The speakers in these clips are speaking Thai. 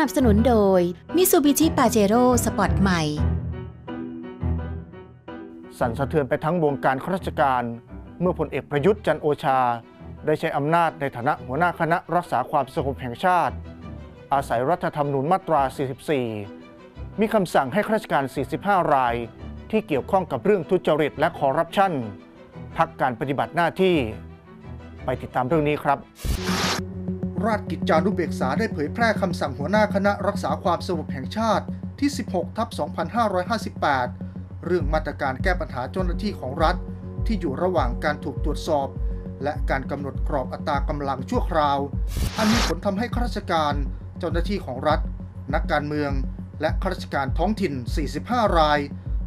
สนับสนุนโดย Mitsubishi Pajero Sport ใหม่ สั่นสะเทือนไปทั้งวงการข้าราชการ เมื่อพลเอกประยุทธ์จันโอชา ได้ใช้อำนาจในฐานะหัวหน้าคณะรักษาความสงบแห่งชาติ อาศัยรัฐธรรมนูญมาตรา 44 มีคำสั่งให้ข้าราชการ 45 ราย ที่เกี่ยวข้องกับเรื่องทุจริตและคอร์รัปชันพักการปฏิบัติหน้าที่ ไปติดตามเรื่องนี้ครับ ราชกิจจานุเบกษาได้เผยแพร่คำสั่งหัวหน้าคณะรักษาความสงบแห่งชาติที่ 16 ทับ 2558 เรื่องมาตรการแก้ปัญหาเจ้าหน้าที่ของรัฐ ที่อยู่ระหว่างการถูกตรวจสอบ และการกำหนดกรอบอัตรากำลังชั่วคราว อันมีผลทำให้ข้าราชการ เจ้าหน้าที่ของรัฐ นักการเมือง และข้าราชการท้องถิ่น 45 ราย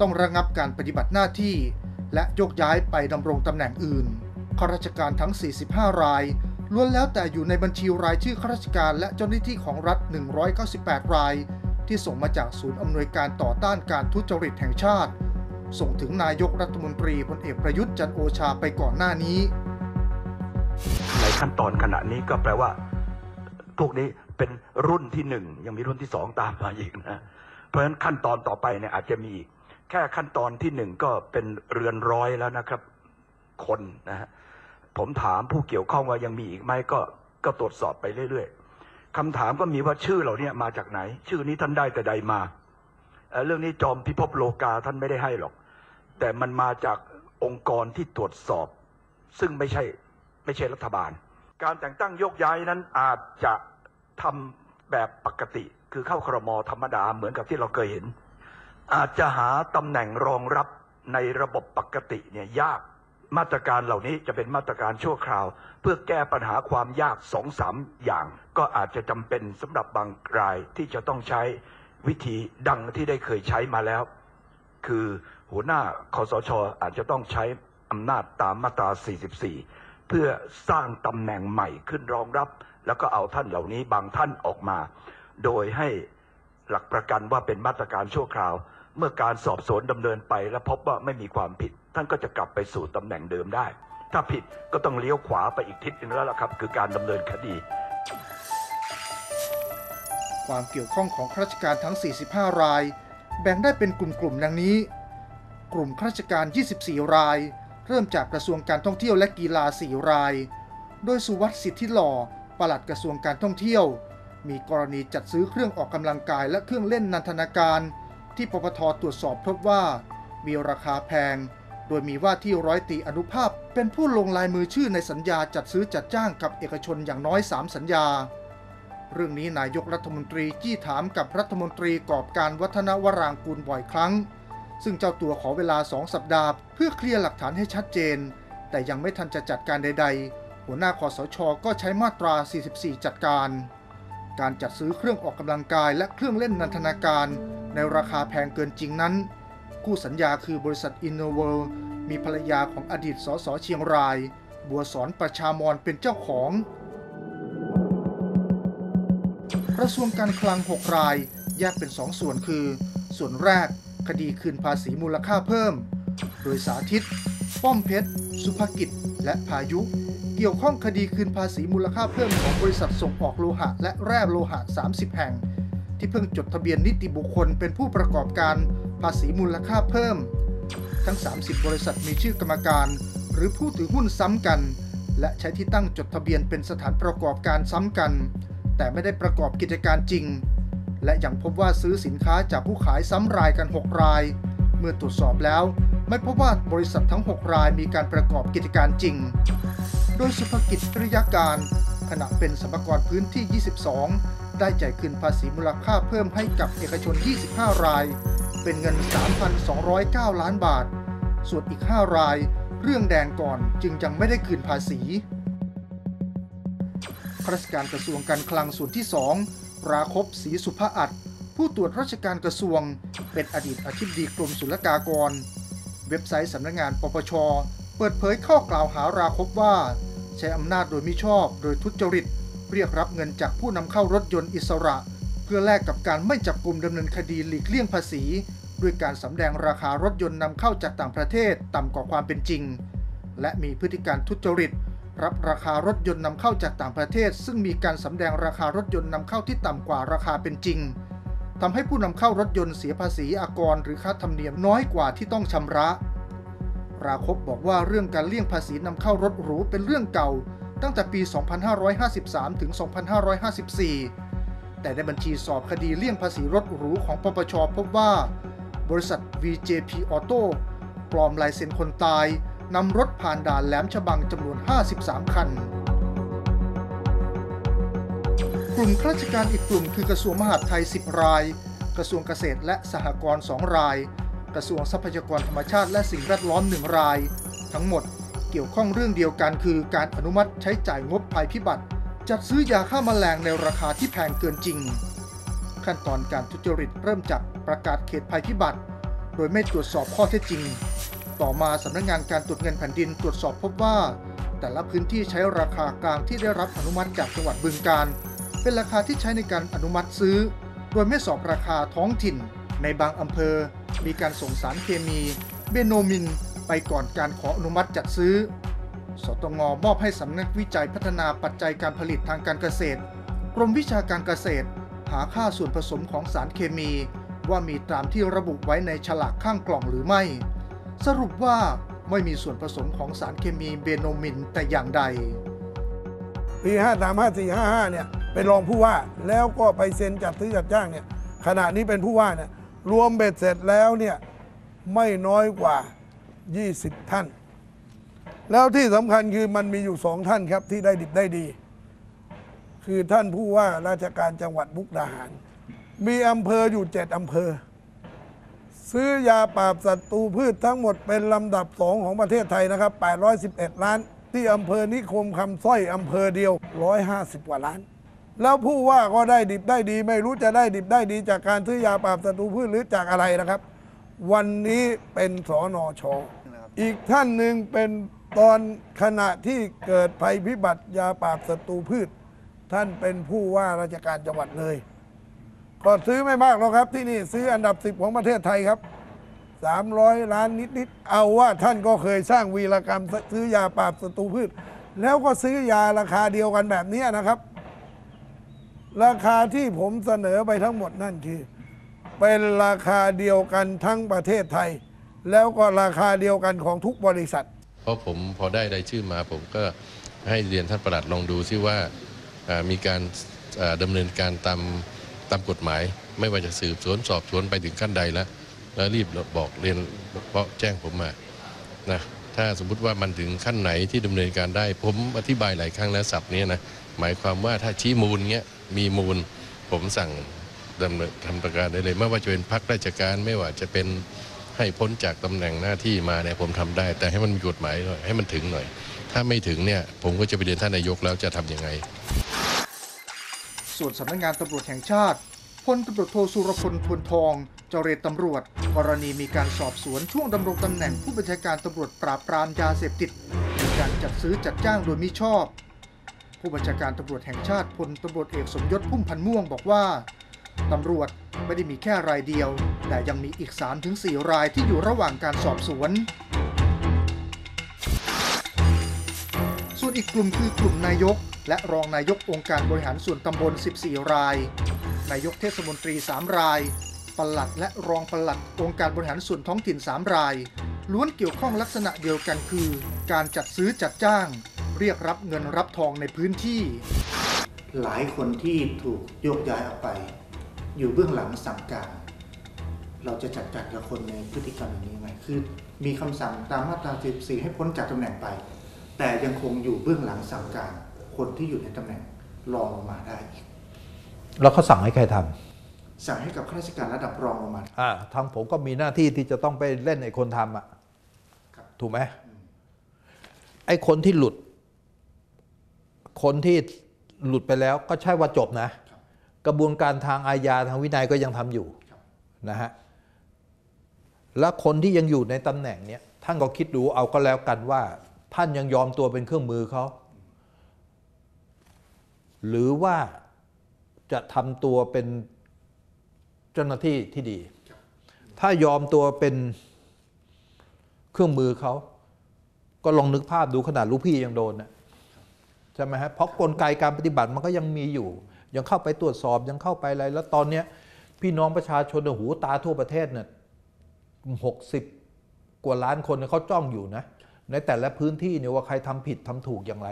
ต้องระงับการปฏิบัติหน้าที่ และโยกย้ายไปดำรงตำแหน่งอื่นข้าราชการทั้ง 45 ราย ล้วนแล้วแต่อยู่ในบัญชีรายชื่อข้าราชการและเจ้าหน้าที่ของรัฐ 198 ราย ที่ส่งมาจากศูนย์อำนวยการต่อต้านการทุจริตแห่งชาติ ส่งถึงนายกรัฐมนตรีพลเอกประยุทธ์จันโอชาไปก่อนหน้านี้ ในขั้นตอนขณะนี้ก็แปลว่าพวกนี้เป็นรุ่นที่หนึ่งยังมีรุ่นที่สองตามมาอีกนะเพราะฉะนั้นขั้นตอนต่อไปเนี่ยอาจจะมีแค่ขั้นตอนที่หนึ่งก็เป็นเรือนร้อยแล้วนะครับ คนนะฮะ ผมถามผู้เกี่ยวข้องว่ายังมีอีกไหมก็ก็ตรวจสอบไปเรื่อยๆคำถามก็มีว่าชื่อเหล่านี้มาจากไหน ชื่อนี้ท่านได้แต่ใดมาเรื่องนี้จอมพิภพโลกาท่านไม่ได้ให้หรอก แต่มันมาจากองค์กรที่ตรวจสอบ ซึ่งไม่ใช่ไม่ใช่รัฐบาล การแต่งตั้งยกย้ายนั้นอาจจะทำแบบปกติ คือเข้าครมธรรมดาเหมือนกับที่เราเคยเห็น อาจจะหาตำแหน่งรองรับในระบบปกติเนี่ยยาก มาตรการเหล่านี้จะเป็นมาตรการชั่วคราว เพื่อแก้ปัญหาความยากสองสามอย่าง ก็อาจจะจำเป็นสำหรับบางรายที่จะต้องใช้วิธีดังที่ได้เคยใช้มาแล้ว คือหัวหน้าคอสชอาจจะต้องใช้อำนาจตามมาตรา 44 เพื่อสร้างตำแหน่งใหม่ขึ้นรองรับ แล้วก็เอาท่านเหล่านี้บางท่านออกมา โดยให้หลักประกันว่าเป็นมาตรการชั่วคราว เมื่อการสอบสวนดำเนินไปและพบว่าไม่มีความผิด ท่านก็จะกลับไปสู่ตำแหน่งเดิมได้ ถ้าผิดก็ต้องเลี้ยวขวาไปอีกทิศหนึงแล้วล่ะครับ คือการดำเนินคดี ความเกี่ยวข้องของข้าราชการทั้ง 45 ราย แบ่งได้เป็นกลุ่มๆดังนี้ กลุ่มข้าราชการ 24 ราย เริ่มจากกระทรวงการท่องเที่ยวและกีฬา 4 ราย โดยสุวัสดิ์สิทธิหล่อปลัดกระทรวงการท่องเที่ยว มีกรณีจัดซื้อเครื่องออกกำลังกายและเครื่องเล่นนันทนาการ ที่ปปทตรวจสอบพบว่า มีราคาแพง โดยมีว่าที่ร้อยตีอนุภาพเป็นผู้ลงลายมือชื่อในสัญญาจัดซื้อจัดจ้างกับเอกชนอย่างน้อย 3 สัญญา เรื่องนี้นายกรัฐมนตรีจี้ถามกับรัฐมนตรีกอบการวัฒนวรางกูลบ่อยครั้ง ซึ่งเจ้าตัวขอเวลา 2 สัปดาห์ เพื่อเคลียร์หลักฐานให้ชัดเจน แต่ยังไม่ทันจะจัดการใด ๆ หัวหน้าคอสชก็ใช้มาตรา 44 จัดการ การจัดซื้อเครื่องออกกำลังกายและเครื่องเล่นนันทนาการ ในราคาแพงเกินจริงนั้น คู่สัญญาคือบริษัทอินโนเวลมีภรรยาของอดีตสสเชียงราย บัวสอนประชามรเป็นเจ้าของ กระทรวงการคลัง 6 ราย แยกเป็น 2 ส่วนคือ ส่วนแรก คดีคืนภาษีมูลค่าเพิ่ม โดยสาธิต ป้อมเพชร สุภกิจ และพายุ เกี่ยวข้องคดีคืนภาษีมูลค่าเพิ่มของบริษัทส่งออกโลหะ และแร่โลหะ 30 แห่ง ที่เพิ่งจดทะเบียนนิติบุคคลเป็นผู้ประกอบการ ภาษีมูลค่าเพิ่ม ทั้ง 30 บริษัทมีชื่อกรรมการ หรือผู้ถือหุ้นซ้ำกัน และใช้ที่ตั้งจดทะเบียนเป็นสถานประกอบการซ้ำกัน แต่ไม่ได้ประกอบกิจการจริง และยังพบว่าซื้อสินค้าจากผู้ขายซ้ำรายกัน 6 ราย เมื่อตรวจสอบแล้ว ไม่พบว่าบริษัททั้ง 6 รายมีการประกอบกิจการจริง โดยสุภกิจปริยาการ ขณะเป็นสมกรพื้นที่ 22 ได้จ่ายคืนภาษีมูลค่าเพิ่มให้กับเอกชน 25 ราย เป็นเงิน 3,209 ล้านบาท ส่วนอีก 5 ราย เรื่องแดงก่อนจึงยังไม่ได้คืนภาษีข้าราชการกระทรวงการคลังส่วนที่ 2 ราคบศรีสุภาอัดผู้ตรวจราชการกระทรวง เป็นอดีตอธิบดีกรมศุลกากร เว็บไซต์สำนักงานปปช เปิดเผยข้อกล่าวหาราคบว่า ใช้อำนาจโดยมิชอบ โดยทุจริต เรียกรับเงินจากผู้นำเข้ารถยนต์อิสระ พื่อแลกกับการไม่จับกลุ่มดำเนินคดีหลีกเลี่ยงภาษี ด้วยการสำแดงราคารถยนต์นำเข้าจากต่างประเทศต่ำกว่าความเป็นจริง และมีพฤติการทุจริต รับราคารถยนต์นำเข้าจากต่างประเทศ ซึ่งมีการสำแดงราคารถยนต์นำเข้าที่ต่ำกว่าราคาเป็นจริงทำให้ผู้นำเข้ารถยนต์เสียภาษีอากร หรือค่าธรรมเนียมน้อยกว่าที่ต้องชำระ ราคบบอกว่าเรื่องการเลี่ยงภาษีนำเข้ารถหรูเป็นเรื่องเก่า ตั้งแต่ปี 2553 ถึง 2554 แต่ในบัญชีสอบคดีเลี่ยงภาษีรถหรูของปปชพบว่า บริษัท VJP Auto ปลอมลายเซ็นคนตายนำรถผ่านด่านแหลมฉบังจำนวน 53 คัน กลุ่มข้าราชการอีกกลุ่มคือกระทรวงมหาดไทย 10 ราย กระทรวงเกษตรและสหกรณ์ 2 ราย กระทรวงทรัพยากรธรรมชาติและสิ่งแวดล้อม 1 ราย ทั้งหมดเกี่ยวข้องเรื่องเดียวกันคือการอนุมัติใช้จ่ายงบภัยพิบัติ จัดซื้อยาฆ่าแมลงในราคาที่แพงเกินจริง ขั้นตอนการทุจริตเริ่มจากประกาศเขตภัยพิบัติ โดยไม่ตรวจสอบข้อเท็จจริง ต่อมาสำนักงานการตรวจเงินแผ่นดินตรวจสอบพบว่า แต่ละพื้นที่ใช้ราคากลางที่ได้รับอนุมัติจากจังหวัดบึงการ เป็นราคาที่ใช้ในการอนุมัติซื้อ โดยไม่สอบราคาท้องถิ่น ในบางอำเภอ มีการส่งสารเคมี เบโนมิน ไปก่อนการขออนุมัติจัดซื้อ สตงมอบให้สำนักวิจัยพัฒนาปัจจัยการผลิตทางการเกษตร กรมวิชาการเกษตร หาค่าส่วนผสมของสารเคมี ว่ามีตามที่ระบุไว้ในฉลากข้างกล่องหรือไม่ สรุปว่าไม่มีส่วนผสมของสารเคมีเบโนมินแต่อย่างใด ปี 5 3 5 4 5 5 เนี่ยเป็นรองผู้ว่าแล้วก็ไปเซ็นจัดซื้อจัดจ้างเนี่ยขณะนี้เป็นผู้ว่าเนี่ยรวมเบ็ดเสร็จแล้วเนี่ยไม่น้อยกว่า 20 ท่าน แล้วที่สำคัญคือมันมีอยู่สองท่านครับที่ได้ดิบได้ดี คือท่านผู้ว่าราชการจังหวัดมุกดาหาร มีอำเภออยู่เจ็ดอำเภอ ซื้อยาปราบศัตรูพืชทั้งหมดเป็นลำดับสองของประเทศไทยนะครับ 811 ล้าน ที่อำเภอนิคมคำสร้อยอำเภอเดียว 150 กว่าล้าน แล้วผู้ว่าก็ได้ดิบได้ดี ไม่รู้จะได้ดิบได้ดี จากการซื้อยาปราบศัตรูพืชหรือจากอะไรนะครับ วันนี้เป็นสอนอชออีกท่านหนึ่งเป็น ตอนขณะที่เกิดภัยพิบัติยาปราบศัตรูพืช ท่านเป็นผู้ว่าราชการจังหวัดเลย ก็ซื้อไม่มากหรอกครับที่นี่ซื้ออันดับสิบของประเทศไทยครับ300 ล้านนิดๆเอาว่าท่านก็เคยสร้างวีรกรรมซื้อยาปราบศัตรูพืช แล้วก็ซื้อยาราคาเดียวกันแบบนี้นะครับ ราคาที่ผมเสนอไปทั้งหมดนั่นคือ เป็นราคาเดียวกันทั้งประเทศไทย แล้วก็ราคาเดียวกันของทุกบริษัท ราะผมพอได้รายชื่อมาผมก็ให้เรียนท่านประหลัดลองดูซิว่าอ่ามีการอ่าดำเนินการตามตามกฎหมาย ไม่ว่าจะสืบสวนสอบสวนไปถึงขั้นใดแล้วแล้วรีบบอกเรียนเพราะแจ้งผมมานะถ้าสมมุติว่ามันถึงขั้นไหนที่ดำเนินการได้ ผมอธิบายหลายครั้งแล้วสับเนี้ยนะหมายความว่าถ้าชี้มูลเงี้ยมีมูล ผมสั่งดำเนินทำประการได้เลย ไม่ว่าจะเป็นพักราชการไม่ว่าจะเป็น ให้พ้นจากตำแหน่งหน้าที่มาเนี่ยผมทำได้ แต่ให้มันมีกฎหมายหน่อยให้มันถึงหน่อย ถ้าไม่ถึงเนี่ยผมก็จะไปเรียนท่านนายกแล้วจะทำยังไง ส่วนสำนักงานตำรวจแห่งชาติพลตำรวจโทสุรพลทวนทองเจรตำรวจ กรณีมีการสอบสวนช่วงดำรงตำแหน่งผู้บัญชาการตำรวจปราบปรามยาเสพติดมีการจัดซื้อจัดจ้างโดยมิชอบ ผู้บัญชาการตำรวจแห่งชาติพลตำรวจเอกสมยศพุ่มพันธ์ม่วงบอกว่า ตำรวจไม่ได้มีแค่รายเดียว แต่ยังมีอีก 3-4 รายที่อยู่ระหว่างการสอบสวน ส่วนอีกกลุ่มคือกลุ่มนายก และรองนายกองค์การบริหารส่วนตำบล 14 ราย นายกเทศมนตรี 3 รายปลัดและรองปลัดองค์การบริหารส่วนท้องถิ่น 3 ราย ล้วนเกี่ยวข้องลักษณะเดียวกันคือ การจัดซื้อจัดจ้าง เรียกรับเงินรับทองในพื้นที่ หลายคนที่ถูกโยกย้ายออกไป อยู่เบื้องหลังสั่งการ เราจะจัดการกับคนในพฤติกรรมอย่างนี้ไหมคือมีคำสั่งตามมาตรา 14 ให้พ้นจากตำแหน่งไป แต่ยังคงอยู่เบื้องหลังสั่งการ คนที่อยู่ในตำแหน่งรองลงมาได้อีกแล้วเขาสั่งให้ใครทสั่งให้กับข้าราชการระดับรองลงมาำอ่าทางผมก็มีหน้าที่ที่จะต้องไปเล่นไอ้คนทำอะครับถูกไหมไอ้คนที่หลุด คนที่หลุดไปแล้วก็ใช่ว่าจบนะ กระบวนการทางอาญาทางวินัยก็ยังทำอยู่นะฮะแล้วคนที่ยังอยู่ในตำแหน่งเนี้ยท่านก็คิดดูเอาก็แล้วกันว่า ท่านยังยอมตัวเป็นเครื่องมือเขาหรือว่าจะทำตัวเป็นเจ้าหน้าที่ที่ดี ถ้ายอมตัวเป็นเครื่องมือเขา ก็ลองนึกภาพดูขนาดลูกพี่ยังโดนนะใช่ไหมฮะ เพราะกลไกการปฏิบัติมันก็ยังมีอยู่ ยังเข้าไปตรวจสอบยังเข้าไปอะไร แล้วตอนเนี้ยพี่น้องประชาชนนะหูตาทั่วประเทศเนี่ยหกสิบกว่าล้านคนเขาจ้องอยู่นะ ในแต่ละพื้นที่เนี่ยว่าใครทำผิดทำถูกอย่างไร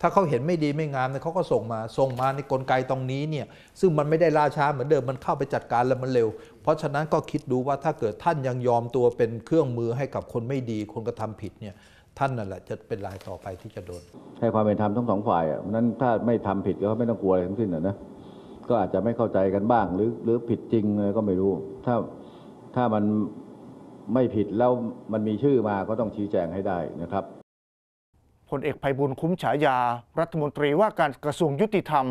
ถ้าเขาเห็นไม่ดีไม่งามเนี่ยเขาก็ส่งมา ส่งมาในกลไกตรงนี้เนี่ย ซึ่งมันไม่ได้ล่าช้าเหมือนเดิม มันเข้าไปจัดการแล้วมันเร็ว เพราะฉะนั้นก็คิดดูว่าถ้าเกิดท่านยังยอมตัวเป็นเครื่องมือให้กับคนไม่ดี คนกระทำผิดเนี่ย ท่านนั่นแหละจะเป็นรายต่อไปที่จะโดน ให้ความเป็นธรรมทั้งสองฝ่ายอะนั้นถ้าไม่ทำผิดก็ไม่ต้องกลัวอะไรทั้งสิ้นอะนะก็อาจจะไม่เข้าใจกันบ้าง หรือหรือผิดจริงเลยก็ไม่รู้ ถ้าถ้ามันไม่ผิดแล้วมันมีชื่อมาก็ต้องชี้แจงให้ได้นะครับพลเอกภัยบุญคุ้มฉายา รัฐมนตรีว่าการกระทรวงยุติธรรม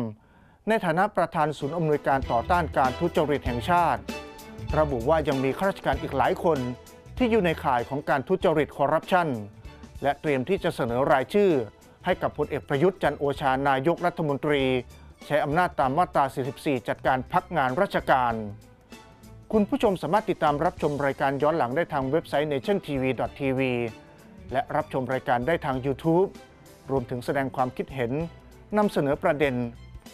ในฐานะประธานศูนย์อำนวยการต่อต้านการทุจริตแห่งชาติ ระบุว่ายังมีข้าราชการอีกหลายคนที่อยู่ในข่ายของการทุจริตคอร์รัปชัน และเตรียมที่จะเสนอรายชื่อ ให้กับพลเอกประยุทธ์จันโอชานายกรัฐมนตรี ใช้อำนาจตามมาตรา 44 จัดการพักงานราชการ คุณผู้ชมสามารถติดตามรับชมรายการย้อนหลังได้ทางเว็บไซต์ nationtv.tv และรับชมรายการได้ทาง YouTube รวมถึงแสดงความคิดเห็นนำเสนอประเด็น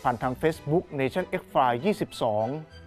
ผ่านทาง Facebook Nation X File 22